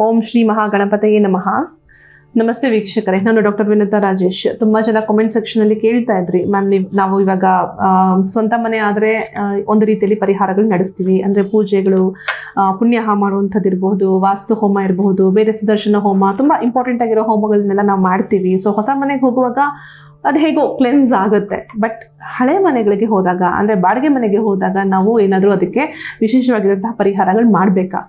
ಓಂ ಶ್ರೀ ಮಹಾಗಣಪತಯೇ ನಮಃ. ನಮಸ್ತೆ ವೀಕ್ಷಕರೇ, ನಾನು ಡಾಕ್ಟರ್ ವಿನುತಾ ರಾಜೇಶ್. ತುಂಬಾ ಜನ ಕಾಮೆಂಟ್ ಸೆಕ್ಷನ್ ಅಲ್ಲಿ ಕೇಳ್ತಾ ಇದ್ರಿ. ಮ್ಯಾಮ್, ನೀವು, ನಾವು ಇವಾಗ ಸ್ವಂತ ಮನೆ ಆದ್ರೆ ಒಂದು ರೀತಿಯಲ್ಲಿ ಪರಿಹಾರಗಳು ನಡೆಸ್ತೀವಿ. ಅಂದ್ರೆ ಪೂಜೆಗಳು ಪುಣ್ಯ ಮಾಡುವಂಥದ್ದು ಇರಬಹುದು ವಾಸ್ತು ಹೋಮ ಇರಬಹುದು ಬೇರೆ ಸುದರ್ಶನ ಹೋಮ, ತುಂಬಾ ಇಂಪಾರ್ಟೆಂಟ್ ಆಗಿರೋ ಹೋಮಗಳನ್ನೆಲ್ಲ ನಾವು ಮಾಡ್ತೀವಿ. ಸೊ ಹೊಸ ಮನೆಗೆ ಹೋಗುವಾಗ ಅದು ಹೇಗೋ ಕ್ಲೆನ್ಸ್ ಆಗುತ್ತೆ. ಬಟ್ ಹಳೆ ಮನೆಗಳಿಗೆ ಹೋದಾಗ, ಅಂದರೆ ಬಾಡಿಗೆ ಮನೆಗೆ ಹೋದಾಗ ನಾವು ಏನಾದರೂ ಅದಕ್ಕೆ ವಿಶೇಷವಾಗಿರುವಂತಹ ಪರಿಹಾರಗಳು ಮಾಡಬೇಕಾ?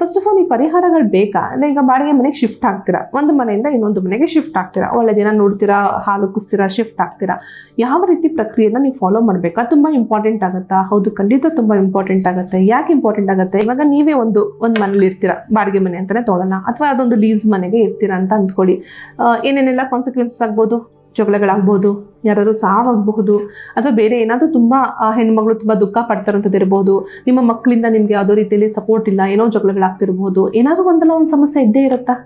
ಫಸ್ಟ್ ಆಫ್ ಆಲ್ ಈ ಪರಿಹಾರಗಳು ಬೇಕಾ? ಅಂದರೆ ಈಗ ಬಾಡಿಗೆ ಮನೆಗೆ ಶಿಫ್ಟ್ ಆಗ್ತೀರಾ? ಒಂದು ಮನೆಯಿಂದ ಇನ್ನೊಂದು ಮನೆಗೆ ಶಿಫ್ಟ್ ಆಗ್ತೀರಾ? ಒಳ್ಳೆ ದಿನ ನೋಡ್ತೀರಾ, ಹಾಲು ಕುಸ್ತೀರಾ ಶಿಫ್ಟ್ ಆಗ್ತೀರಾ? ಯಾವ ರೀತಿ ಪ್ರಕ್ರಿಯೆನ ನೀವು ಫಾಲೋ ಮಾಡಬೇಕಾ? ತುಂಬ ಇಂಪಾರ್ಟೆಂಟ್ ಆಗುತ್ತಾ? ಹೌದು, ಖಂಡಿತ ತುಂಬ ಇಂಪಾರ್ಟೆಂಟ್ ಆಗುತ್ತೆ. ಯಾಕೆ ಇಂಪಾರ್ಟೆಂಟ್ ಆಗುತ್ತೆ? ಇವಾಗ ನೀವೇ ಒಂದು ಒಂದು ಮನೇಲಿ ಇರ್ತೀರಾ? ಬಾಡಿಗೆ ಮನೆ ಅಂತಲೇ ತೊಗೊಳ್ಳೋಣ ಅಥವಾ ಅದೊಂದು ಲೀಸ್ ಮನೆಗೆ ಇರ್ತೀರಾ ಅಂತ ಅಂದ್ಕೊಳ್ಳಿ. ಏನೇನೆಲ್ಲ ಕಾನ್ಸಿಕ್ವೆನ್ಸಸ್ ಆಗ್ಬೋದು? ಜಗಳಗಳಾಗ್ಬೋದು ಯಾರಾದ್ರು ಸಾವಾಗಬಹುದು, ಅಥವಾ ಬೇರೆ ಏನಾದರೂ ತುಂಬ ಹೆಣ್ಮಗಳು ತುಂಬ ದುಃಖ ಪಡ್ತಾರಂಥದ್ದು ಇರ್ಬೋದು, ನಿಮ್ಮ ಮಕ್ಕಳಿಂದ ನಿಮ್ಗೆ ಯಾವುದೋ ರೀತಿಯಲ್ಲಿ ಸಪೋರ್ಟ್ ಇಲ್ಲ, ಏನೋ ಜಗಳಗಳಾಗ್ತಿರ್ಬೋದು ಏನಾದರೂ ಒಂದಲ್ಲ ಒಂದು ಸಮಸ್ಯೆ ಇದ್ದೇ ಇರುತ್ತಾ?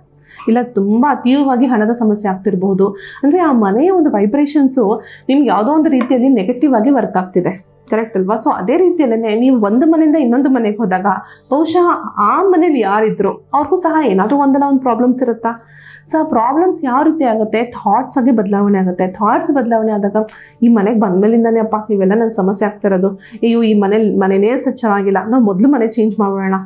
ಇಲ್ಲ, ತುಂಬ ತೀವ್ರವಾಗಿ ಹಣದ ಸಮಸ್ಯೆ ಆಗ್ತಿರ್ಬೋದು, ಅಂದರೆ ಆ ಮನೆಯ ಒಂದು ವೈಬ್ರೇಷನ್ಸು ನಿಮ್ಗೆ ಯಾವುದೋ ಒಂದು ರೀತಿಯಲ್ಲಿ ನೆಗೆಟಿವ್ ಆಗಿ ವರ್ಕ್ ಆಗ್ತಿದೆ. ಕರೆಕ್ಟ್ ಅಲ್ವಾ? ಸೊ ಅದೇ ರೀತಿಯಲ್ಲೇ ನೀವು ಒಂದು ಮನೆಯಿಂದ ಇನ್ನೊಂದು ಮನೆಗೆ ಹೋದಾಗ ಬಹುಶಃ ಆ ಮನೇಲಿ ಯಾರಿದ್ರು ಅವ್ರಿಗೂ ಸಹ ಏನಾದರೂ ಒಂದಲ್ಲ ಒಂದು ಪ್ರಾಬ್ಲಮ್ಸ್ ಇರುತ್ತಾ? ಸೊ ಆ ಪ್ರಾಬ್ಲಮ್ಸ್ ಯಾವ ರೀತಿ ಆಗುತ್ತೆ? ಥಾಟ್ಸ್ ಆಗಿ ಬದಲಾವಣೆ ಆಗುತ್ತೆ. ಥಾಟ್ಸ್ ಬದಲಾವಣೆ ಆದಾಗ ಈ ಮನೆಗೆ ಬಂದ್ಮೇಲಿಂದಾನೇ ಅಪ್ಪ, ಇವೆಲ್ಲ ನನ್ನ ಸಮಸ್ಯೆ ಆಗ್ತಿರೋದು ಅಯ್ಯೋ, ಈ ಮನೇಲಿ ಮನೆನೇ ಸಹ ಚೆನ್ನಾಗಿಲ್ಲ ನಾವು ಮೊದಲು ಮನೆ ಚೇಂಜ್ ಮಾಡೋಣ.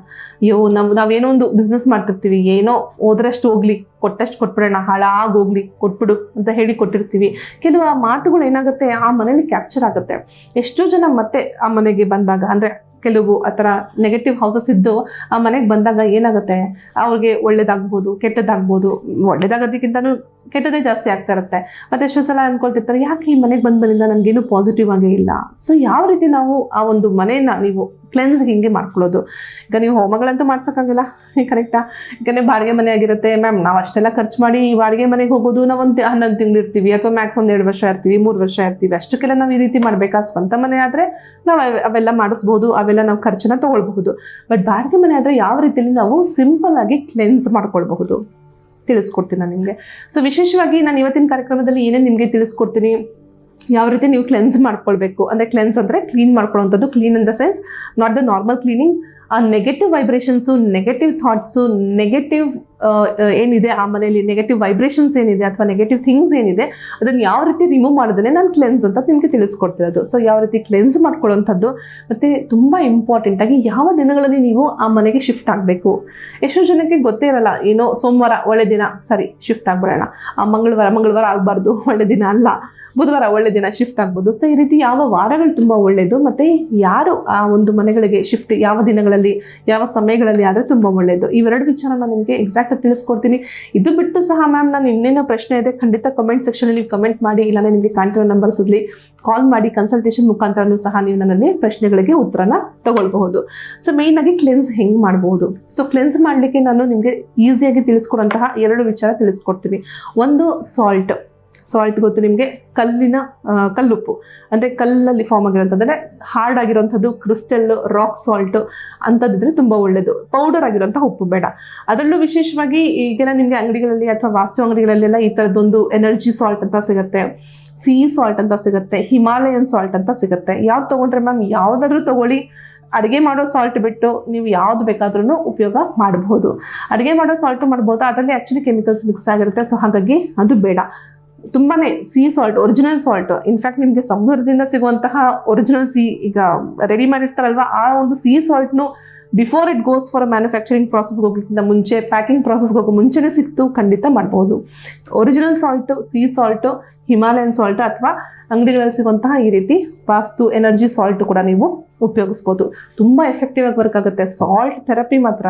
ಅಯ್ಯೋ, ನಾವು, ನಾವೇನೋ ಒಂದು ಬಿಸ್ನೆಸ್ ಮಾಡ್ತಿರ್ತೀವಿ. ಏನೋ ಹೋದ್ರಷ್ಟು ಹೋಗ್ಲಿ. ಕೊಟ್ಟಷ್ಟು ಕೊಟ್ಬಿಡೋಣ ಹಾಳಾಗೋಗ್ಲಿ ಕೊಟ್ಬಿಡು ಅಂತ ಹೇಳಿ ಕೊಟ್ಟಿರ್ತೀವಿ. ಕೆಲವು ಆ ಮಾತುಗಳು ಏನಾಗುತ್ತೆ, ಆ ಮನೇಲಿ ಕ್ಯಾಪ್ಚರ್ ಆಗುತ್ತೆ. ಎಷ್ಟೋ ಜನ ಮತ್ತೆ ಆ ಮನೆಗೆ ಬಂದಾಗ, ಅಂದರೆ ಕೆಲವು ಆ ಥರ ನೆಗೆಟಿವ್ ಹೌಸಸ್ ಇದ್ದು ಆ ಮನೆಗೆ ಬಂದಾಗ ಏನಾಗುತ್ತೆ, ಅವ್ರಿಗೆ ಒಳ್ಳೇದಾಗ್ಬೋದು, ಕೆಟ್ಟದಾಗ್ಬೋದು, ಒಳ್ಳೇದಾಗೋದಕ್ಕಿಂತನೂ ಕೆಟ್ಟದೇ ಜಾಸ್ತಿ ಆಗ್ತಾ ಇರುತ್ತೆ. ಮತ್ತೆ ಎಷ್ಟೋ ಸಲ ಅನ್ಕೊಳ್ತಿರ್ತಾರೆ, ಯಾಕೆ ಈ ಮನೆಗೆ ಬಂದ ಮೇಲಿಂದ ನನಗೇನು ಪಾಸಿಟಿವ್ ಆಗೇ ಇಲ್ಲ? ಸೊ ಯಾವ ರೀತಿ ನಾವು ಆ ಒಂದು ಮನೆಯನ್ನ ನೀವು ಕ್ಲೆನ್ಸ್ ಹಿಂಗೆ ಮಾಡ್ಕೊಳ್ಳೋದು? ಈಗ ನೀವು ಹೋಮಗಳಂತೂ ಮಾಡ್ಸೋಕ್ಕಾಗಲ್ಲ ಕರೆಕ್ಟಾ ಯಾಕಂದರೆ ಬಾಡಿಗೆ ಮನೆ ಆಗಿರುತ್ತೆ ಮ್ಯಾಮ್ ನಾವು ಅಷ್ಟೆಲ್ಲ ಖರ್ಚು ಮಾಡಿ ಈ ಬಾಡಿಗೆ ಮನೆಗೆ ಹೋಗೋದು ನಾವು ಒಂದು ಹನ್ನೊಂದು ತಿಂಗಳು ಇರ್ತೀವಿ, ಅಥವಾ ಮ್ಯಾಕ್ಸ್ ಒಂದು ಎರಡು ವರ್ಷ ಇರ್ತೀವಿ, ಮೂರು ವರ್ಷ ಇರ್ತೀವಿ, ಅಷ್ಟಕ್ಕೆಲ್ಲ ನಾವು ಈ ರೀತಿ ಮಾಡಬೇಕಾ? ಸ್ವಂತ ಮನೆ ಆದರೆ ನಾವು ಅವೆಲ್ಲ ಮಾಡಿಸ್ಬೋದು, ಅವೆಲ್ಲ ನಾವು ಖರ್ಚನ್ನ ತೊಗೊಳ್ಬಹುದು. ಬಟ್ ಬಾಡಿಗೆ ಮನೆ ಆದರೆ ಯಾವ ರೀತಿಯಲ್ಲಿ ನಾವು ಸಿಂಪಲ್ ಆಗಿ ಕ್ಲೆನ್ಸ್ ಮಾಡ್ಕೊಳ್ಬಹುದು? ತಿಳಿಸ್ಕೊಡ್ತೀನಿ ನಾನು ನಿಮಗೆ. ಸೊ ವಿಶೇಷವಾಗಿ ನಾನು ಇವತ್ತಿನ ಕಾರ್ಯಕ್ರಮದಲ್ಲಿ ಏನೇನು ನಿಮಗೆ ತಿಳಿಸ್ಕೊಡ್ತೀನಿ, ಯಾವ ರೀತಿ ನೀವು ಕ್ಲೆನ್ಸ್ ಮಾಡ್ಕೊಳ್ಬೇಕು, ಅಂದರೆ ಕ್ಲೆನ್ಸ್ ಅಂದರೆ clean ಮಾಡ್ಕೊಳ್ಳೋವಂಥದ್ದು clean in the sense not the normal cleaning ಆ negative vibrations negative thoughts negative ಏನಿದೆ? ಆ ಮನೆಯಲ್ಲಿ ನೆಗೆಟಿವ್ ವೈಬ್ರೇಷನ್ಸ್ ಏನಿದೆ ಅಥವಾ ನೆಗೆಟಿವ್ ಥಿಂಗ್ಸ್ ಏನಿದೆ, ಅದನ್ನು ಯಾವ ರೀತಿ ರಿಮೂವ್ ಮಾಡೋದನ್ನೇ ನಾನು ಕ್ಲೆನ್ಸ್ ಅಂತ ನಿಮಗೆ ತಿಳಿಸ್ಕೊಡ್ತಿರೋದು. ಸೊ ಯಾವ ರೀತಿ ಕ್ಲೆನ್ಸ್ ಮಾಡ್ಕೊಳ್ಳೋವಂಥದ್ದು? ಮತ್ತು ತುಂಬ ಇಂಪಾರ್ಟೆಂಟಾಗಿ ಯಾವ ದಿನಗಳಲ್ಲಿ ನೀವು ಆ ಮನೆಗೆ ಶಿಫ್ಟ್ ಆಗಬೇಕು? ಎಷ್ಟೋ ಜನಕ್ಕೆ ಗೊತ್ತೇ ಇರಲ್ಲ, ಏನೋ ಸೋಮವಾರ ಒಳ್ಳೆ ದಿನ, ಸರಿ ಶಿಫ್ಟ್ ಆಗ್ಬಿಡೋಣ. ಆ ಮಂಗಳವಾರ ಮಂಗಳವಾರ ಆಗಬಾರ್ದು, ಒಳ್ಳೆ ದಿನ ಅಲ್ಲ. ಬುಧವಾರ ಒಳ್ಳೆ ದಿನ ಶಿಫ್ಟ್ ಆಗ್ಬೋದು. ಸೊ ಈ ರೀತಿ ಯಾವ ವಾರಗಳು ತುಂಬ ಒಳ್ಳೆಯದು, ಮತ್ತು ಯಾರು ಆ ಒಂದು ಮನೆಗಳಿಗೆ ಶಿಫ್ಟ್ ಯಾವ ದಿನಗಳಲ್ಲಿ, ಯಾವ ಸಮಯಗಳಲ್ಲಿ ಆದರೆ ತುಂಬ ಒಳ್ಳೆಯದು? ಇವೆರಡು ವಿಚಾರ ನಾನು ನಿಮಗೆ ಎಕ್ಸಾಕ್ಟ್ ತಿಳಿಸ್ಕೊಡ್ತೀನಿ? ಇದು ಬಿಟ್ಟು ಸಹ ಮ್ಯಾಮ್ ನಾನು ಇನ್ನೇನೋ ಪ್ರಶ್ನೆ ಇದೆ, ಖಂಡಿತ ಕಮೆಂಟ್ ಸೆಕ್ಷನಲ್ಲಿ ಕಮೆಂಟ್ ಮಾಡಿ, ಇಲ್ಲಾಂದರೆ ನಿಮಗೆ ಕಾಂಟ್ಯಾಕ್ಟ್ ನಂಬರ್ಸ್ ಇರಲಿ ಕಾಲ್ ಮಾಡಿ ಕನ್ಸಲ್ಟೇಷನ್ ಮುಖಾಂತರನೂ ಸಹ ನೀವು ನನ್ನಲ್ಲಿ ಪ್ರಶ್ನೆಗಳಿಗೆ ಉತ್ತರನ ತಗೊಳ್ಬಹುದು. ಸೊ ಆಗಿ ಕ್ಲೆನ್ಸ್ ಹೆಂಗೆ ಮಾಡ್ಬೋದು? ಸೊ ಕ್ಲೆನ್ಸ್ ಮಾಡಲಿಕ್ಕೆ ನಾನು ನಿಮಗೆ ಈಸಿಯಾಗಿ ತಿಳಿಸ್ಕೊಡುವಂತಹ ಎರಡು ವಿಚಾರ ತಿಳಿಸ್ಕೊಡ್ತೀನಿ. ಒಂದು ಸಾಲ್ಟ್ ಸಾಲ್ಟ್ ಗೊತ್ತು ನಿಮಗೆ, ಕಲ್ಲಿನ ಕಲ್ಲುಪ್ಪು. ಅಂದರೆ ಕಲ್ಲಲ್ಲಿ ಫಾರ್ಮ್ ಆಗಿರೋಂಥದ್ದು ಹಾರ್ಡ್ ಆಗಿರೋಂಥದ್ದು ಕ್ರಿಸ್ಟಲ್ ರಾಕ್ ಸಾಲ್ಟ್ ಅಂಥದ್ದಿದ್ರೆ ತುಂಬ ಒಳ್ಳೆಯದು ಪೌಡರ್ ಆಗಿರೋಂಥ ಉಪ್ಪು ಬೇಡ. ಅದರಲ್ಲೂ ವಿಶೇಷವಾಗಿ ಈಗೆಲ್ಲ ನಿಮಗೆ ಅಂಗಡಿಗಳಲ್ಲಿ ಅಥವಾ ವಾಸ್ತು ಅಂಗಡಿಗಳಲ್ಲೆಲ್ಲ ಈ ಥರದ್ದೊಂದು ಎನರ್ಜಿ ಸಾಲ್ಟ್ ಅಂತ ಸಿಗುತ್ತೆ. ಸೀ ಸಾಲ್ಟ್ ಅಂತ ಸಿಗುತ್ತೆ ಹಿಮಾಲಯನ್ ಸಾಲ್ಟ್ ಅಂತ ಸಿಗುತ್ತೆ. ಯಾವ್ದು ತೊಗೊಂಡ್ರೆ ಮ್ಯಾಮ್ ಯಾವುದಾದ್ರೂ ತೊಗೊಳ್ಳಿ. ಅಡುಗೆ ಮಾಡೋ ಸಾಲ್ಟ್ ಬಿಟ್ಟು ನೀವು ಯಾವ್ದು ಬೇಕಾದ್ರೂ ಉಪಯೋಗ ಮಾಡಬಹುದು. ಅಡುಗೆ ಮಾಡೋ ಸಾಲ್ಟು ಮಾಡ್ಬೋದು? ಅದರಲ್ಲಿ ಆ್ಯಕ್ಚುಲಿ ಕೆಮಿಕಲ್ಸ್ ಮಿಕ್ಸ್ ಆಗಿರುತ್ತೆ. ಸೊ ಹಾಗಾಗಿ ಅದು ಬೇಡ. ತುಂಬಾ sea salt original salt in fact ನಿಮಗೆ ಸಮುದ್ರದಿಂದ ಸಿಗುವಂತಹ ಒರಿಜಿನಲ್ ಸಿ ಈಗ ರೆಡಿ ಮಾಡಿರ್ತಾರಲ್ವ? ಆ ಒಂದು sea ಸಾಲ್ಟ್ನು before it goes for manufacturing process ಹೋಗೋಕ್ಕಿಂತ ಮುಂಚೆ ಪ್ಯಾಕಿಂಗ್ ಪ್ರಾಸೆಸ್ ಹೋಗೋ ಮುಂಚೆನೇ ಸಿಕ್ತು, ಖಂಡಿತ ಮಾಡ್ಬೋದು. Original salt sea salt Himalayan salt ಅಥವಾ ಅಂಗಡಿಗಳಲ್ಲಿ ಸಿಗುವಂತಹ ಈ ರೀತಿ ವಾಸ್ತು, ಎನರ್ಜಿ, ಸಾಲ್ಟ್ ಕೂಡ ನೀವು ಉಪಯೋಗಿಸ್ಬೋದು. ತುಂಬ ಎಫೆಕ್ಟಿವ್ ಆಗಿ ವರ್ಕ್ ಆಗುತ್ತೆ. ಸಾಲ್ಟ್ ಥೆರಪಿ ಮಾತ್ರ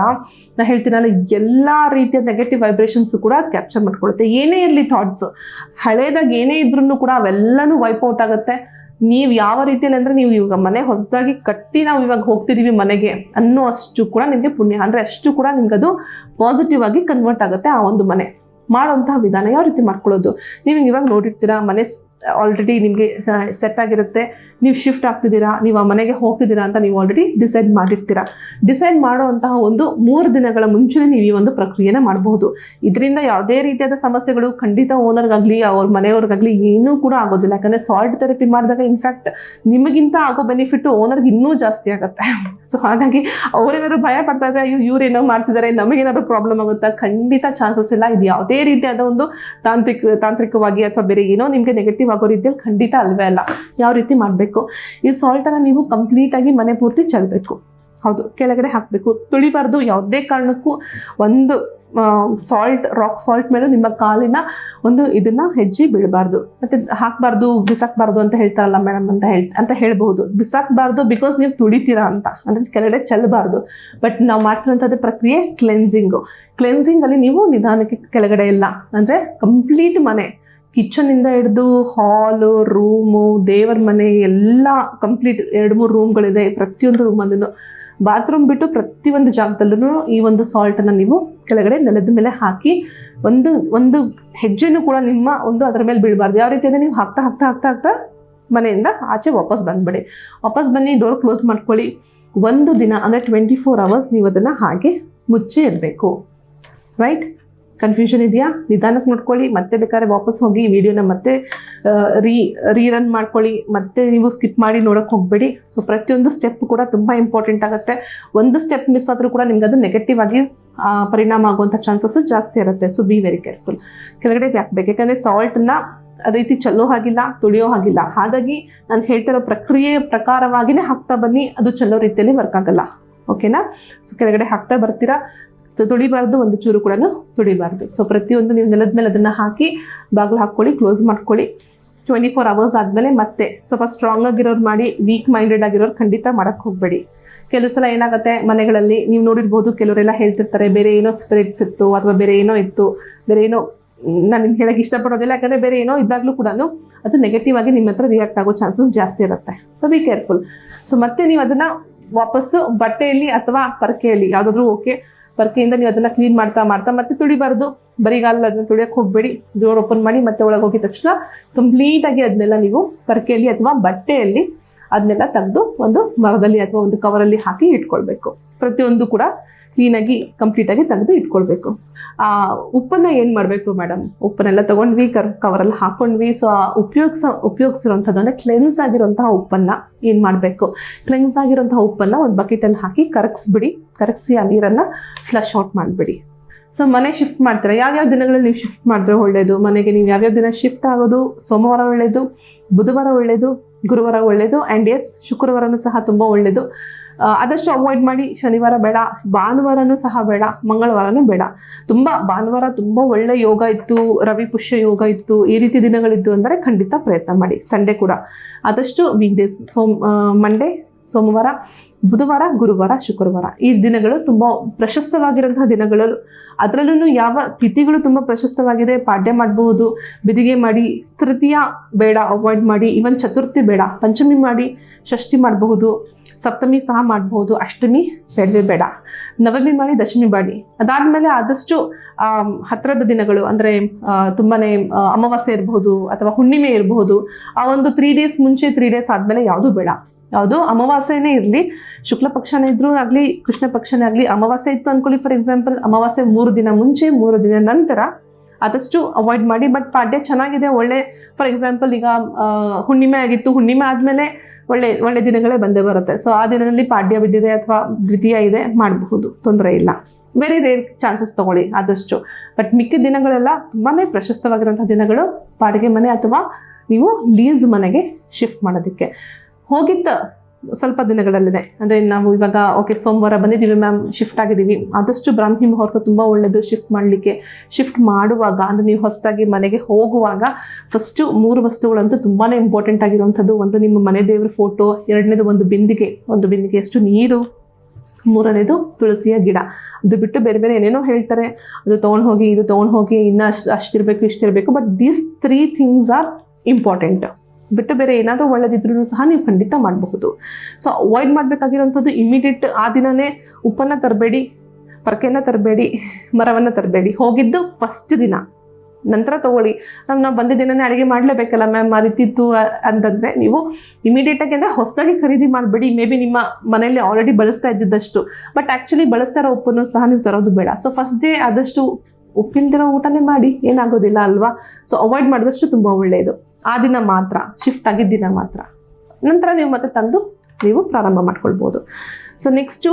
ನಾ ಹೇಳ್ತೀನಲ್ಲ, ಎಲ್ಲ ರೀತಿಯ ನೆಗೆಟಿವ್ ವೈಬ್ರೇಷನ್ಸ್ ಕೂಡ ಅದು ಕ್ಯಾಪ್ಚರ್ ಮಾಡ್ಕೊಳ್ಳುತ್ತೆ ಏನೇ ಇರಲಿ ಥಾಟ್ಸ್ ಹಳೇದಾಗ ಏನೇ ಇದ್ರೂ ಕೂಡ ಅವೆಲ್ಲನೂ ವೈಪ್ಔಟ್ ಆಗುತ್ತೆ. ನೀವು ಯಾವ ರೀತಿಯಲ್ಲಿ ಅಂದರೆ ನೀವು ಇವಾಗ ಮನೆ ಹೊಸದಾಗಿ ಕಟ್ಟಿ ನಾವು ಇವಾಗ ಹೋಗ್ತಿದ್ದೀವಿ ಮನೆಗೆ ಅನ್ನೋ ಅಷ್ಟು ಕೂಡ ನಿಮಗೆ ಪುಣ್ಯ. ಅಂದರೆ ಅಷ್ಟು ಕೂಡ ನಿಮ್ಗೆ ಅದು ಪಾಸಿಟಿವ್ ಆಗಿ ಕನ್ವರ್ಟ್ ಆಗುತ್ತೆ ಆ ಒಂದು ಮನೆ. ಮಾಡೋಂತಹ ವಿಧಾನ ಯಾವ ರೀತಿ ಮಾಡ್ಕೊಳ್ಳೋದು ನೀವು ಇವಾಗ ನೋಡಿರ್ತೀರಾ, ಮನೆ ಆಲ್ರೆಡಿ ನಿಮಗೆ ಸೆಟ್ ಆಗಿರುತ್ತೆ. ನೀವು ಶಿಫ್ಟ್ ಆಗ್ತಿದ್ದೀರಾ, ನೀವು ಆ ಮನೆಗೆ ಹೋಗ್ತಿದ್ದೀರಾ ಅಂತ ನೀವು ಆಲ್ರೆಡಿ ಡಿಸೈಡ್ ಮಾಡಿರ್ತೀರಾ. ಡಿಸೈಡ್ ಮಾಡುವಂತಹ ಒಂದು ಮೂರು ದಿನಗಳ ಮುಂಚೆನೇ ನೀವು ಈ ಒಂದು ಪ್ರಕ್ರಿಯೆನ ಮಾಡಬಹುದು. ಇದರಿಂದ ಯಾವುದೇ ರೀತಿಯಾದ ಸಮಸ್ಯೆಗಳು ಖಂಡಿತ ಓನರ್ಗಾಗಲಿ ಅವ್ರ ಮನೆಯವ್ರಿಗಾಗಲಿ ಏನೂ ಕೂಡ ಆಗೋದಿಲ್ಲ. ಯಾಕಂದರೆ ಸಾಲ್ಟ್ ಥೆರಪಿ ಮಾಡಿದಾಗ ಇನ್ಫ್ಯಾಕ್ಟ್ ನಿಮಗಿಂತ ಆಗೋ ಬೆನಿಫಿಟ್ ಓನರ್ಗೆ ಇನ್ನೂ ಜಾಸ್ತಿ ಆಗುತ್ತೆ. ಸೊ ಹಾಗಾಗಿ ಅವರೇನಾದ್ರು ಭಯ ಪಡ್ತಾ ಇದ್ರೆ, ಅಯ್ಯೋ ಇವ್ರೇನೋ ಮಾಡ್ತಿದ್ದಾರೆ ನಮಗೇನಾದ್ರು ಪ್ರಾಬ್ಲಮ್ ಆಗುತ್ತಾ? ಖಂಡಿತ ಚಾನ್ಸಸ್ ಇಲ್ಲ. ಇದು ಯಾವುದೇ ರೀತಿಯಾದ ಒಂದು ತಾಂತ್ರಿಕ, ತಾಂತ್ರಿಕವಾಗಿ ಅಥವಾ ಬೇರೆ ಏನೋ ನಿಮಗೆ ನೆಗೆಟಿವ್ ಆಗೋ ರೀತಿಯಲ್ಲಿ ಖಂಡಿತ ಅಲ್ವೇ ಅಲ್ಲ. ಯಾವ ರೀತಿ ಮಾಡಬೇಕು? ಈ ಸಾಲ್ಟನ್ನು ನೀವು ಕಂಪ್ಲೀಟಾಗಿ ಮನೆ ಪೂರ್ತಿ ಚೆಲ್ಲಬೇಕು ಹೌದು, ಕೆಳಗಡೆ ಹಾಕಬೇಕು. ತುಳಿಬಾರ್ದು ಯಾವುದೇ ಕಾರಣಕ್ಕೂ ಒಂದು ಸಾಲ್ಟ್ ರಾಕ್ ಸಾಲ್ಟ್ ಮೇಲೆ ನಿಮ್ಮ ಕಾಲಿನ ಒಂದು ಇದನ್ನ ಹೆಜ್ಜೆ ಬೀಳಬಾರ್ದು. ಮತ್ತೆ ಹಾಕಬಾರ್ದು, ಬಿಸಾಕ್ಬಾರ್ದು ಅಂತ ಹೇಳ್ತಾರಲ್ಲ ಮೇಡಮ್ ಅಂತ ಹೇಳ್, ಅಂತ ಹೇಳ್ಬಹುದು. ಬಿಸಾಕ್ಬಾರ್ದು ಬಿಕಾಸ್ ನೀವು ತುಳಿತೀರಾ ಅಂತ. ಅಂದ್ರೆ ಕೆಳಗಡೆ ಚೆಲ್ಲಬಾರ್ದು ಬಟ್ ನಾವು ಮಾಡ್ತಿರೋಂಥದ್ದು ಪ್ರಕ್ರಿಯೆ ಕ್ಲೆನ್ಸಿಂಗು ಕ್ಲೆನ್ಸಿಂಗ್ ಅಲ್ಲಿ ನೀವು ನಿಧಾನಕ್ಕೆ ಕೆಳಗಡೆ ಇಲ್ಲ ಅಂದ್ರೆ ಕಂಪ್ಲೀಟ್ ಮನೆ ಕಿಚನಿಂದ ಹಿಡಿದು ಹಾಲು ರೂಮು ದೇವರ ಮನೆ ಎಲ್ಲ ಕಂಪ್ಲೀಟ್ ಎರಡು ಮೂರು ರೂಮ್ಗಳಿದೆ ಪ್ರತಿಯೊಂದು ರೂಮಲ್ಲೂ ಬಾತ್ರೂಮ್ ಬಿಟ್ಟು ಪ್ರತಿಯೊಂದು ಜಾಗದಲ್ಲೂ ಈ ಒಂದು ಸಾಲ್ಟನ್ನು ನೀವು ಕೆಳಗಡೆ ನೆಲದ ಮೇಲೆ ಹಾಕಿ ಒಂದು ಒಂದು ಹೆಜ್ಜೆನೂ ಕೂಡ ನಿಮ್ಮ ಒಂದು ಅದರ ಮೇಲೆ ಬೀಳಬಾರ್ದು. ಯಾವ ರೀತಿ ಅಂದರೆ ನೀವು ಹಾಕ್ತಾ ಹಾಕ್ತಾ ಹಾಕ್ತಾ ಹಾಕ್ತಾ ಮನೆಯಿಂದ ಆಚೆ ವಾಪಸ್ ಬಂದ್ಬಿಡಿ. ವಾಪಸ್ ಬನ್ನಿ ಡೋರ್ ಕ್ಲೋಸ್ ಮಾಡ್ಕೊಳ್ಳಿ. ಒಂದು ದಿನ ಅಂದರೆ ಟ್ವೆಂಟಿ ಫೋರ್ ಅವರ್ಸ್ ನೀವು ಅದನ್ನು ಹಾಗೆ ಮುಚ್ಚಿ ಇಡಬೇಕು ರೈಟ್ ಕನ್ಫ್ಯೂಷನ್ ಇದೆಯಾ? ನಿಧಾನಕ್ಕೆ ನೋಡ್ಕೊಳ್ಳಿ, ಮತ್ತೆ ಬೇಕಾದ್ರೆ ವಾಪಸ್ ಹೋಗಿ ವಿಡಿಯೋನ ಮತ್ತೆ ರೀ ರೀರನ್ ಮಾಡ್ಕೊಳ್ಳಿ, ಮತ್ತೆ ನೀವು ಸ್ಕಿಪ್ ಮಾಡಿ ನೋಡೋಕೆ ಹೋಗಬೇಡಿ. ಸೊ ಪ್ರತಿಯೊಂದು ಸ್ಟೆಪ್ ಕೂಡ ತುಂಬ ಇಂಪಾರ್ಟೆಂಟ್ ಆಗುತ್ತೆ. ಒಂದು ಸ್ಟೆಪ್ ಮಿಸ್ ಆದರೂ ಕೂಡ ನಿಮ್ಗೆ ಅದು ನೆಗೆಟಿವ್ ಆಗಿ ಪರಿಣಾಮ ಆಗುವಂಥ ಚಾನ್ಸಸ್ಸು ಜಾಸ್ತಿ ಇರುತ್ತೆ. ಸೊ ಬಿ ವೆರಿ ಕೇರ್ಫುಲ್ ಕೆಳಗಡೆ ಹಾಕ್ಬೇಕು ಯಾಕಂದರೆ ಸಾಲ್ಟನ್ನ ರೀತಿ ಚಲೋ ಹಾಗಿಲ್ಲ ತುಳಿಯೋ ಹಾಗಿಲ್ಲ. ಹಾಗಾಗಿ ನಾನು ಹೇಳ್ತಿರೋ ಪ್ರಕ್ರಿಯೆ ಪ್ರಕಾರವಾಗಿಯೇ ಹಾಕ್ತಾ ಬನ್ನಿ. ಅದು ಚೆಲ್ಲೋ ರೀತಿಯಲ್ಲಿ ವರ್ಕ್ ಆಗಲ್ಲ. ಓಕೆನಾ ಸೊ ಕೆಳಗಡೆ ಹಾಕ್ತಾ ಬರ್ತೀರಾ? ತುಳಿಬಾರ್ದು, ಒಂದು ಚೂರು ಕೂಡ ತುಳಿಬಾರ್ದು. ಸೊ ಪ್ರತಿಯೊಂದು ನೀವು ನೆಲದ ಮೇಲೆ ಅದನ್ನು ಹಾಕಿ, ಬಾಗಿಲು ಹಾಕ್ಕೊಳ್ಳಿ ಕ್ಲೋಸ್ ಮಾಡ್ಕೊಳ್ಳಿ. ಟ್ವೆಂಟಿ ಫೋರ್ ಅವರ್ಸ್ ಆದಮೇಲೆ ಮತ್ತೆ ಸ್ವಲ್ಪ ಸ್ಟ್ರಾಂಗ್ ಆಗಿರೋರು ಮಾಡಿ ವೀಕ್ ಮೈಂಡೆಡ್ ಆಗಿರೋರು ಖಂಡಿತ ಮಾಡಕ್ಕೆ ಹೋಗಬೇಡಿ. ಕೆಲವು ಸಲ ಏನಾಗುತ್ತೆ, ಮನೆಗಳಲ್ಲಿ ನೀವು ನೋಡಿರ್ಬೋದು, ಕೆಲವರೆಲ್ಲ ಹೇಳ್ತಿರ್ತಾರೆ, ಬೇರೆ ಏನೋ ಸ್ಪಿರಿಟ್ಸ್ ಇತ್ತು, ಅಥವಾ ಬೇರೆ ಏನೋ ಇತ್ತು, ಬೇರೆ ಏನೋ ನಾನು ನಿಮ್ಗೆ ಹೇಳಕ್ಕೆ ಇಷ್ಟಪಡೋದಿಲ್ಲ, ಯಾಕಂದರೆ ಬೇರೆ ಏನೋ ಇದ್ದಾಗಲೂ ಕೂಡ ಅದು ನೆಗೆಟಿವ್ ಆಗಿ ನಿಮ್ಮ ಹತ್ರ ರಿಯಾಕ್ಟ್ ಆಗೋ ಚಾನ್ಸಸ್ ಜಾಸ್ತಿ ಇರುತ್ತೆ. ಸೊ ಬಿ ಕೇರ್ಫುಲ್ ಸೊ ಮತ್ತೆ ನೀವು ಅದನ್ನು ವಾಪಸ್ಸು ಬಟ್ಟೆಯಲ್ಲಿ ಅಥವಾ ಪರಕೆಯಲ್ಲಿ, ಯಾವುದಾದ್ರೂ ಓಕೆ ಪರ್ಕೆಯಿಂದ ನೀವು ಅದನ್ನ ಕ್ಲೀನ್ ಮಾಡ್ತಾ ಮಾಡ್ತಾ ಮತ್ತೆ ತುಳಿಬಾರ್ದು. ಬರಿಗಾಲ ಅದನ್ನ ತುಳಿಯಕ್ಕೆ ಹೋಗಬೇಡಿ. ಡೋರ್ ಓಪನ್ ಮಾಡಿ ಮತ್ತೆ ಒಳಗೆ ಹೋಗಿದ ತಕ್ಷಣ ಕಂಪ್ಲೀಟ್ ಆಗಿ ಅದನ್ನೆಲ್ಲ ನೀವು ಪರ್ಕೆಯಲ್ಲಿ ಅಥವಾ ಬಟ್ಟೆಯಲ್ಲಿ ಅದನ್ನೆಲ್ಲ ತೆಗೆದು ಒಂದು ಮರದಲ್ಲಿ ಅಥವಾ ಒಂದು ಕವರಲ್ಲಿ ಹಾಕಿ ಇಟ್ಕೊಳ್ಬೇಕು. ಪ್ರತಿಯೊಂದು ಕೂಡ ಕ್ಲೀನಾಗಿ ಕಂಪ್ಲೀಟಾಗಿ ತೆಗೆದು ಇಟ್ಕೊಳ್ಬೇಕು. ಆ, ಉಪ್ಪನ್ನು ಏನು ಮಾಡಬೇಕು ಮೇಡಮ್ ಉಪ್ಪನ್ನೆಲ್ಲ ತಗೊಂಡ್ವಿ, ಕರ್ ಕವರಲ್ಲಿ ಹಾಕೊಂಡ್ವಿ. ಸೊ ಆ ಉಪಯೋಗಿಸ ಉಪಯೋಗಿಸಿರೋಂಥದ್ದು ಅಂದರೆ ಕ್ಲೆನ್ಸ್ ಆಗಿರೋಂತಹ ಉಪ್ಪನ್ನ ಏನು ಮಾಡಬೇಕು? ಕ್ಲೆನ್ಸ್ ಆಗಿರೋಂತಹ ಉಪ್ಪನ್ನು ಒಂದು ಬಕೆಟಲ್ಲಿ ಹಾಕಿ ಕರಗಿಸ್ಬಿಡಿ. ಕರಗಿಸಿ ಆ ನೀರನ್ನು ಫ್ಲಶ್ ಔಟ್ ಮಾಡಿಬಿಡಿ. ಸೊ ಮನೆ ಶಿಫ್ಟ್ ಮಾಡ್ತೀರಾ? ಯಾವ್ಯಾವ ದಿನಗಳಲ್ಲಿ ನೀವು ಶಿಫ್ಟ್ ಮಾಡಿದ್ರೆ ಒಳ್ಳೆಯದು ಮನೆಗೆ ನೀವು ಯಾವ್ಯಾವ ದಿನ ಶಿಫ್ಟ್ ಆಗೋದು? ಸೋಮವಾರ ಒಳ್ಳೆಯದು ಬುಧವಾರ ಒಳ್ಳೆಯದು ಗುರುವಾರ ಒಳ್ಳೆಯದು ಆ್ಯಂಡ್ ಎಸ್ ಶುಕ್ರವಾರನೂ ಸಹ ತುಂಬ ಒಳ್ಳೆಯದು ಆದಷ್ಟು ಅವಾಯ್ಡ್ ಮಾಡಿ ಶನಿವಾರ ಬೇಡ, ಭಾನುವಾರನೂ ಸಹ ಬೇಡ, ಮಂಗಳವಾರನೂ ಬೇಡ. ತುಂಬ ಭಾನುವಾರ ತುಂಬ ಒಳ್ಳೆ ಯೋಗ ಇತ್ತು, ರವಿ ಪುಷ್ಯ ಯೋಗ ಇತ್ತು, ಈ ರೀತಿ ದಿನಗಳಿದ್ದು ಅಂದರೆ ಖಂಡಿತ ಪ್ರಯತ್ನ ಮಾಡಿ. ಸಂಡೇ ಕೂಡ. ಆದಷ್ಟು ವೀಕ್ ಡೇಸ್ ಸೋಮ್ ಮಂಡೇ ಸೋಮವಾರ, ಬುಧವಾರ, ಗುರುವಾರ, ಶುಕ್ರವಾರ. ಈ ದಿನಗಳು ತುಂಬ ಪ್ರಶಸ್ತವಾಗಿರುವಂತಹ ದಿನಗಳು. ಅದರಲ್ಲೂ ಯಾವ ತಿಥಿಗಳು ತುಂಬ ಪ್ರಶಸ್ತವಾಗಿದೆ, ಪಾಡ್ಯ ಮಾಡಬಹುದು ಬಿದಿಗೆ ಮಾಡಿ, ತೃತೀಯ ಬೇಡ ಅವಾಯ್ಡ್ ಮಾಡಿ ಇವನ್ ಚತುರ್ಥಿ ಬೇಡ, ಪಂಚಮಿ ಮಾಡಿ, ಷಷ್ಠಿ ಮಾಡಬಹುದು. ಸಪ್ತಮಿ ಸಹ ಮಾಡಬಹುದು ಅಷ್ಟಮಿ ಬೇಡವೇ ಬೇಡ. ನವಮಿ ಮಾಡಿ, ದಶಮಿ ಮಾಡಿ. ಅದಾದಮೇಲೆ ಆದಷ್ಟು ಹತ್ತಿರದ ದಿನಗಳು, ಅಂದರೆ ತುಂಬಾ ಅಮಾವಾಸ್ಯೆ ಇರಬಹುದು ಅಥವಾ ಹುಣ್ಣಿಮೆ ಇರಬಹುದು, ಆ ಒಂದು ತ್ರೀ ಡೇಸ್ ಮುಂಚೆ ತ್ರೀ ಡೇಸ್ ಆದಮೇಲೆ ಯಾವುದು ಬೇಡ. ಯಾವುದು ಅಮಾವಾಸ್ಯೆನೇ ಇರಲಿ. ಶುಕ್ಲ ಪಕ್ಷನೇ ಇದ್ರೂ ಆಗಲಿ, ಕೃಷ್ಣ ಪಕ್ಷನೇ ಆಗಲಿ, ಅಮಾವಾಸ್ಯೆ ಇತ್ತು ಅಂದ್ಕೊಳ್ಳಿ ಫಾರ್ ಎಕ್ಸಾಂಪಲ್ ಅಮಾವಾಸ್ಯೆ ಮೂರು ದಿನ ಮುಂಚೆ, ಮೂರು ದಿನ ನಂತರ ಆದಷ್ಟು ಅವಾಯ್ಡ್ ಮಾಡಿ ಬಟ್ ಪಾಡ್ಯ ಚೆನ್ನಾಗಿದೆ, ಒಳ್ಳೆ ಫಾರ್ ಎಕ್ಸಾಂಪಲ್ ಈಗ ಹುಣ್ಣಿಮೆ ಆಗಿತ್ತು, ಹುಣ್ಣಿಮೆ ಆದಮೇಲೆ ಒಳ್ಳೆ ಒಳ್ಳೆ ದಿನಗಳೇ ಬಂದೇ ಬರುತ್ತೆ. ಸೊ ಆ ದಿನದಲ್ಲಿ ಪಾಡ್ಯ ಬಿದ್ದಿದೆ ಅಥವಾ ದ್ವಿತೀಯ ಇದೆ ಮಾಡಬಹುದು, ತೊಂದರೆ ಇಲ್ಲ. ವೆರಿ ರೇರ್ ಚಾನ್ಸಸ್ ತಗೊಳ್ಳಿ, ಆದಷ್ಟು. ಬಟ್ ಮಿಕ್ಕಿದ ದಿನಗಳೆಲ್ಲ ತುಂಬಾ ಪ್ರಶಸ್ತವಾಗಿರುವಂಥ ದಿನಗಳು ಬಾಡಿಗೆ ಮನೆ ಅಥವಾ ನೀವು ಲೀಸ್ ಮನೆಗೆ ಶಿಫ್ಟ್ ಮಾಡೋದಕ್ಕೆ. ಹೋಗಿದ್ದ ಸ್ವಲ್ಪ ದಿನಗಳಲ್ಲಿದೆ ಅಂದರೆ ನಾವು ಇವಾಗ ಓಕೆ ಸೋಮವಾರ ಬಂದಿದ್ದೀವಿ ಮ್ಯಾಮ್ ಶಿಫ್ಟ್ ಆಗಿದ್ದೀವಿ. ಆದಷ್ಟು ಬ್ರಾಹ್ಮಿ ಮುಹೂರ್ತ ತುಂಬ ಒಳ್ಳೆಯದು ಶಿಫ್ಟ್ ಮಾಡಲಿಕ್ಕೆ. ಶಿಫ್ಟ್ ಮಾಡುವಾಗ, ಅಂದರೆ ನೀವು ಹೊಸದಾಗಿ ಮನೆಗೆ ಹೋಗುವಾಗ ಫಸ್ಟು ಮೂರು ವಸ್ತುಗಳಂತೂ ತುಂಬಾ ಇಂಪಾರ್ಟೆಂಟ್ ಆಗಿರುವಂಥದ್ದು. ಒಂದು ನಿಮ್ಮ ಮನೆ ದೇವ್ರ ಫೋಟೋ ಎರಡನೇದು ಒಂದು ಬಿಂದಿಗೆ. ಒಂದು ಬಿಂದಿಗೆ ಎಷ್ಟು ನೀರು, ಮೂರನೇದು ತುಳಸಿಯ ಗಿಡ. ಅದು ಬಿಟ್ಟು ಬೇರೆ ಬೇರೆ ಏನೇನೋ ಹೇಳ್ತಾರೆ. ಅದು ತೊಗೊಂಡು ಹೋಗಿ, ಇದು ತೊಗೊಂಡು ಹೋಗಿ, ಇನ್ನೂ ಅಷ್ಟು ಅಷ್ಟಿರಬೇಕು ಇಷ್ಟಿರಬೇಕು but these three things are important ಬಿಟ್ಟು ಬೇರೆ ಏನಾದರೂ ಒಳ್ಳೆದಿದ್ರೂ ಸಹ ನೀವು ಖಂಡಿತ ಮಾಡಬಹುದು. ಸೊ ಅವಾಯ್ಡ್ ಮಾಡಬೇಕಾಗಿರೋಂಥದ್ದು ಇಮಿಡಿಯೇಟ್ ಆ ದಿನನೇ ಉಪ್ಪನ್ನು ತರಬೇಡಿ, ಪರ್ಕೆನ ತರಬೇಡಿ, ಮರವನ್ನು ತರಬೇಡಿ. ಹೋಗಿದ್ದು ಫಸ್ಟ್ ದಿನ. ನಂತರ ತಗೊಳ್ಳಿ. ನಾವು ನಾವು ಬಂದಿದ್ದೇನೆ ಅಡುಗೆ ಮಾಡಲೇಬೇಕಲ್ಲ ಮ್ಯಾಮ್ ಆ ಅಂತಂದ್ರೆ ನೀವು ಇಮಿಡಿಯೇಟಾಗಿ ಅಂದರೆ ಹೊಸದಾಗಿ ಖರೀದಿ ಮಾಡಬೇಡಿ. ಮೇ ಬಿ ನಿಮ್ಮ ಮನೆಯಲ್ಲಿ ಆಲ್ರೆಡಿ ಬಳಸ್ತಾ ಇದ್ದಿದ್ದಷ್ಟು. ಬಟ್ ಆ್ಯಕ್ಚುಲಿ ಬಳಸ್ತಾ ಇರೋ ಉಪ್ಪನ್ನು ಸಹ ನೀವು ತರೋದು ಬೇಡ. ಸೊ ಫಸ್ಟ್ ಡೇ ಆದಷ್ಟು ಉಪ್ಪಿಲ್ದಿರೋ ಊಟನೇ ಮಾಡಿ ಏನಾಗೋದಿಲ್ಲ ಅಲ್ವಾ? ಸೊ ಅವಾಯ್ಡ್ ಮಾಡಿದಷ್ಟು ತುಂಬ ಒಳ್ಳೆಯದು ಆ ದಿನ ಮಾತ್ರ ಶಿಫ್ಟ್ ಆಗಿದ್ದ ದಿನ ಮಾತ್ರ. ನಂತರ ನೀವು ಮತ್ತೆ ತಂದು ನೀವು ಪ್ರಾರಂಭ ಮಾಡ್ಕೊಳ್ಬೋದು. ಸೊ ನೆಕ್ಸ್ಟು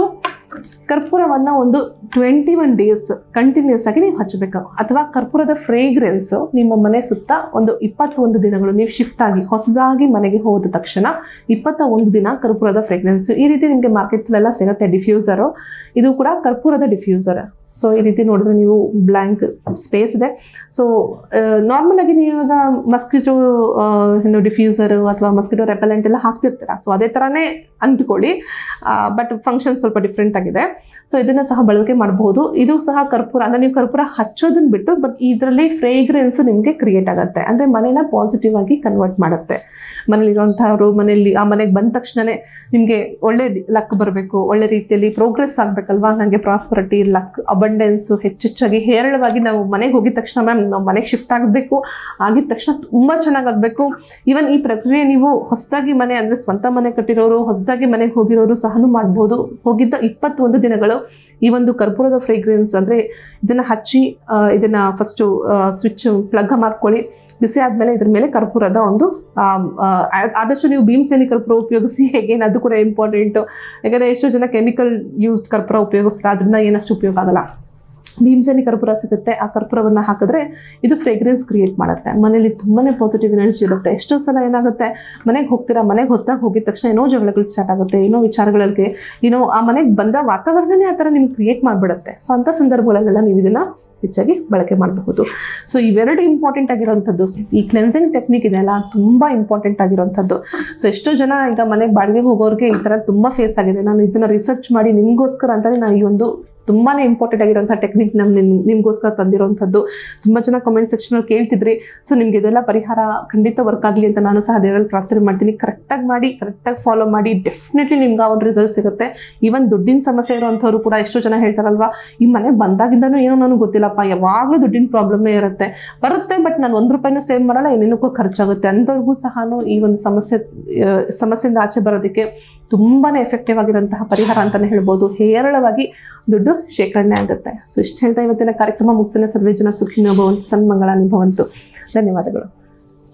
ಕರ್ಪೂರವನ್ನು ಒಂದು ಟ್ವೆಂಟಿ ಒನ್ ಡೇಸ್ ಕಂಟಿನ್ಯೂಸ್ ಆಗಿ ನೀವು ಹಚ್ಚಬೇಕು. ಅಥವಾ ಕರ್ಪೂರದ ಫ್ರೇಗ್ರೆನ್ಸ್ ನಿಮ್ಮ ಮನೆ ಸುತ್ತ ಒಂದು ಇಪ್ಪತ್ತೊಂದು ದಿನಗಳು ನೀವು ಶಿಫ್ಟ್ ಆಗಿ ಹೊಸದಾಗಿ ಮನೆಗೆ ಹೋದ ತಕ್ಷಣ ಇಪ್ಪತ್ತ ಒಂದು ದಿನ ಕರ್ಪೂರದ ಫ್ರೇಗ್ರೆನ್ಸ್ ಈ ರೀತಿ ನಿಮಗೆ ಮಾರ್ಕೆಟ್ಸ್ಲೆಲ್ಲ ಸಿಗುತ್ತೆ ಡಿಫ್ಯೂಸರು ಇದು ಕೂಡ ಕರ್ಪೂರದ ಡಿಫ್ಯೂಸರ್ ಸೊ ಈ ರೀತಿ ನೋಡಿದ್ರೆ ನೀವು ಬ್ಲ್ಯಾಂಕ್ ಸ್ಪೇಸ್ ಇದೆ. ಸೊ ನಾರ್ಮಲ್ ಆಗಿ ನೀವು ಇವಾಗ ಮಸ್ಕಿಟೋ ಏನು ಡಿಫ್ಯೂಸರ್ ಅಥವಾ ಮಸ್ಕಿಟೋ ರೆಪಲೆಂಟ್ ಎಲ್ಲ ಹಾಕ್ತಿರ್ತೀರ? ಸೊ ಅದೇ ಥರನೇ ಅಂದ್ಕೊಳ್ಳಿ. ಬಟ್ ಫಂಕ್ಷನ್ ಸ್ವಲ್ಪ ಡಿಫ್ರೆಂಟ್ ಆಗಿದೆ. ಸೊ ಇದನ್ನು ಸಹ ಬಳಕೆ ಮಾಡಬಹುದು ಇದು ಸಹ ಕರ್ಪೂರ, ಅಂದರೆ ನೀವು ಕರ್ಪೂರ ಹಚ್ಚೋದನ್ನ ಬಿಟ್ಟು ಬಟ್ ಇದರಲ್ಲಿ ಫ್ರೇಗ್ರೆನ್ಸ್ ನಿಮಗೆ ಕ್ರಿಯೇಟ್ ಆಗುತ್ತೆ. ಅಂದರೆ ಮನೇನ ಪಾಸಿಟಿವ್ ಆಗಿ ಕನ್ವರ್ಟ್ ಮಾಡುತ್ತೆ. ಮನೇಲಿರುವಂಥವ್ರು ಮನೆಯಲ್ಲಿ ಆ ಮನೆಗೆ ಬಂದ ತಕ್ಷಣನೇ ನಿಮಗೆ ಒಳ್ಳೆ ಲಕ್ ಬರಬೇಕು. ಒಳ್ಳೆ ರೀತಿಯಲ್ಲಿ ಪ್ರೋಗ್ರೆಸ್ ಆಗಬೇಕಲ್ವಾ? ನನಗೆ ಪ್ರಾಸ್ಪರಿಟಿ ಲಕ್ ಅಬಂಡೆನ್ಸು ಹೆಚ್ಚೆಚ್ಚಾಗಿ ಹೇರಳವಾಗಿ ನಾವು ಮನೆಗೆ ಹೋಗಿದ ತಕ್ಷಣ ಮ್ಯಾಮ್ ನಾವು ಮನೆಗೆ ಶಿಫ್ಟ್ ಆಗಬೇಕು, ಆಗಿದ ತಕ್ಷಣ ತುಂಬ ಚೆನ್ನಾಗಾಗಬೇಕು ಈವನ್ ಈ ಪ್ರಕ್ರಿಯೆ ನೀವು ಹೊಸದಾಗಿ ಮನೆ ಅಂದರೆ ಸ್ವಂತ ಮನೆ ಕಟ್ಟಿರೋರು, ಹೊಸದಾಗಿ ಮನೆಗೆ ಹೋಗಿರೋರು ಸಹನು ಮಾಡ್ಬೋದು. ಹೋಗಿದ್ದ ಇಪ್ಪತ್ತೊಂದು ದಿನಗಳು ಈ ಒಂದು ಕರ್ಪೂರದ ಫ್ರೇಗ್ರೆನ್ಸ್ ಅಂದರೆ ಇದನ್ನು ಹಚ್ಚಿ ಇದನ್ನು ಫಸ್ಟು ಸ್ವಿಚ್ ಪ್ಲಗ್ ಮಾಡ್ಕೊಳ್ಳಿ. ಬಿಸಿ ಆದಮೇಲೆ ಇದ್ರ ಮೇಲೆ ಕರ್ಪೂರದ ಒಂದು ಆದಷ್ಟು ನೀವು ಭೀಮಸೇನಿ ಕರ್ಪೂರ ಉಪಯೋಗಿಸಿ ಹೇಗೇನು ಅದು ಕೂಡ ಇಂಪಾರ್ಟೆಂಟು ಯಾಕಂದರೆ ಎಷ್ಟೋ ಜನ ಕೆಮಿಕಲ್ ಯೂಸ್ಡ್ ಕರ್ಪೂರ ಉಪಯೋಗಿಸ್ತಾರೆ, ಅದರಿಂದ ಏನಷ್ಟು ಉಪಯೋಗ ಆಗಲ್ಲ. ಭೀಮಸೇನಿ ಕರ್ಪೂರ ಸಿಗುತ್ತೆ. ಆ ಕರ್ಪೂರವನ್ನು ಹಾಕಿದ್ರೆ ಇದು ಫ್ರೇಗ್ರೆನ್ಸ್ ಕ್ರಿಯೇಟ್ ಮಾಡುತ್ತೆ. ಮನೇಲಿ ತುಂಬಾ ಪಾಸಿಟಿವ್ ಎನರ್ಜಿ ಇರುತ್ತೆ. ಎಷ್ಟೋ ಸಲ ಏನಾಗುತ್ತೆ, ಮನೆಗೆ ಹೋಗ್ತೀರಾ, ಮನೆಗೆ ಹೊಸದಾಗಿ ಹೋಗಿದ ತಕ್ಷಣ ಏನೋ ಜಗಳಗಳು ಸ್ಟಾರ್ಟ್ ಆಗುತ್ತೆ, ಏನೋ ವಿಚಾರಗಳಿಗೆ ಏನೋ ಆ ಮನೆಗೆ ಬಂದ ವಾತಾವರಣನೇ ಆ ಥರ ನಿಮ್ಗೆ ಕ್ರಿಯೇಟ್ ಮಾಡಿಬಿಡುತ್ತೆ. ಸೊ ಅಂಥ ಸಂದರ್ಭಗಳಲ್ಲೆಲ್ಲ ನೀವು ಇದನ್ನು ಹೆಚ್ಚಾಗಿ ಬಳಕೆ ಮಾಡಬಹುದು. ಸೊ ಇವೆರಡು ಇಂಪಾರ್ಟೆಂಟ್ ಆಗಿರೋಂಥದ್ದು, ಈ ಕ್ಲೆನ್ಸಿಂಗ್ ಟೆಕ್ನಿಕ್ ಇದೆಯಲ್ಲ ತುಂಬ ಇಂಪಾರ್ಟೆಂಟ್ ಆಗಿರೋಂಥದ್ದು. ಸೊ ಎಷ್ಟೋ ಜನ ಈಗ ಮನೆಗೆ ಬಾಡಿಗೆ ಹೋಗೋರಿಗೆ ಈ ಥರ ತುಂಬ ಫೇಸ್ ಆಗಿದೆ. ನಾನು ಇದನ್ನು ರಿಸರ್ಚ್ ಮಾಡಿ ನಿಮಗೋಸ್ಕರ ಅಂತಲೇ ನಾನು ಈ ಒಂದು ತುಂಬಾ ಇಂಪಾರ್ಟೆಂಟ್ ಆಗಿರೋಂಥ ಟೆಕ್ನಿಕ್ ನಮ್ಮ ನಿಮ್ಗೋಸ್ಕರ ತಂದಿರುವಂತದ್ದು ತುಂಬ ಜನ ಕಮೆಂಟ್ ಸೆಕ್ಷನಲ್ಲಿ ಕೇಳ್ತಿದ್ರಿ. ಸೊ ನಿಮ್ಗೆ ಇದೆಲ್ಲ ಪರಿಹಾರ ಖಂಡಿತ ವರ್ಕ್ ಆಗಲಿ ಅಂತ ನಾನು ಸಹ ದೇವರಲ್ಲಿ ಪ್ರಾರ್ಥನೆ ಮಾಡ್ತೀನಿ. ಕರೆಕ್ಟಾಗಿ ಮಾಡಿ ಕರೆಕ್ಟಾಗಿ ಫಾಲೋ ಮಾಡಿ ಡೆಫಿನೆಟ್ಲಿ ನಿಮ್ಗೆ ಆ ಒಂದು ರಿಸಲ್ಟ್ ಸಿಗುತ್ತೆ. ಈವನ್ ದುಡ್ಡಿನ ಸಮಸ್ಯೆ ಇರುವಂತವ್ರು ಕೂಡ ಎಷ್ಟೋ ಜನ ಹೇಳ್ತಾರಲ್ವಾ, ಈ ಮನೆ ಬಂದಾಗಿದ್ದಾನು ಏನೋ ನನಗೆ ಗೊತ್ತಿಲ್ಲಪ್ಪ, ಯಾವಾಗಲೂ ದುಡ್ಡಿನ ಪ್ರಾಬ್ಲಮ್ಮೇ ಇರುತ್ತೆ. ಬರುತ್ತೆ ಬಟ್ ನಾನು ಒಂದು ರೂಪಾಯಿನೂ ಸೇವ್ ಮಾಡಲ್ಲ ಏನೇನಕ್ಕೂ ಖರ್ಚಾಗುತ್ತೆ. ಅಂಥವ್ರಿಗೂ ಸಹ ಈ ಒಂದು ಸಮಸ್ಯೆ ಸಮಸ್ಯೆಯಿಂದ ಆಚೆ ಬರೋದಕ್ಕೆ ತುಂಬಾ ಎಫೆಕ್ಟಿವ್ ಆಗಿರುವಂತಹ ಪರಿಹಾರ ಅಂತಲೇ ಹೇಳ್ಬೋದು. ಹೇರಳವಾಗಿ ದುಡ್ಡು ಶೇಖರಣೆ ಆಗುತ್ತೆ. ಸೊ, ಇಷ್ಟು ಹೇಳ್ತಾ ಇವತ್ತಿನ ಕಾರ್ಯಕ್ರಮ ಮುಗಿಸಿನ ಸರ್ವೇ ಜನ ಸುಖಿನೋ ಭವಂತು ಸನ್ಮಂಗಳ ಅನುಭವಂತು ಧನ್ಯವಾದಗಳು.